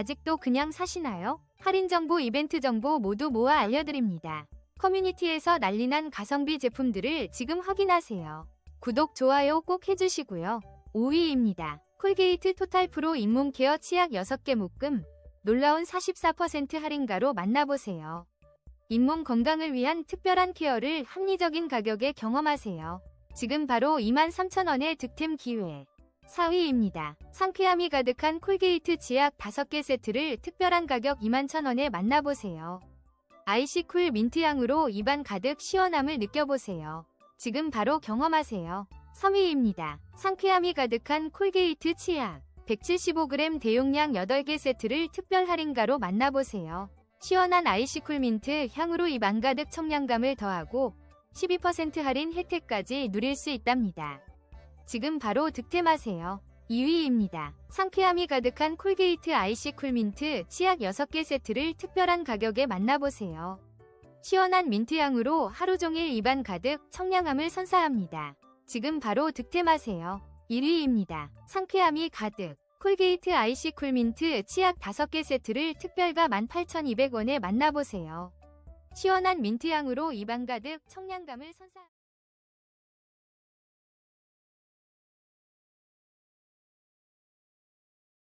아직도 그냥 사시나요? 할인 정보, 이벤트 정보 모두 모아 알려드립니다. 커뮤니티에서 난리난 가성비 제품들을 지금 확인하세요. 구독, 좋아요 꼭 해주시고요. 5위입니다. 콜게이트 토탈 프로 잇몸 케어 치약 6개 묶음 놀라운 44% 할인가로 만나보세요. 잇몸 건강을 위한 특별한 케어를 합리적인 가격에 경험하세요. 지금 바로 23,000원의 득템 기회. 4위입니다. 상쾌함이 가득한 콜게이트 치약 5개 세트를 특별한 가격 21,000원에 만나보세요. 아이시쿨 민트향으로 입안 가득 시원함을 느껴보세요. 지금 바로 경험하세요. 3위입니다. 상쾌함이 가득한 콜게이트 치약 175g 대용량 8개 세트를 특별 할인가로 만나보세요. 시원한 아이시쿨 민트 향으로 입안 가득 청량감을 더하고 12% 할인 혜택까지 누릴 수 있답니다. 지금 바로 득템하세요. 2위입니다. 상쾌함이 가득한 콜게이트 아이시 쿨민트 치약 6개 세트를 특별한 가격에 만나보세요. 시원한 민트향으로 하루 종일 입안 가득 청량함을 선사합니다. 지금 바로 득템하세요. 1위입니다. 상쾌함이 가득 콜게이트 아이시 쿨민트 치약 5개 세트를 특별가 18,200원에 만나보세요. 시원한 민트향으로 입안 가득 청량감을 선사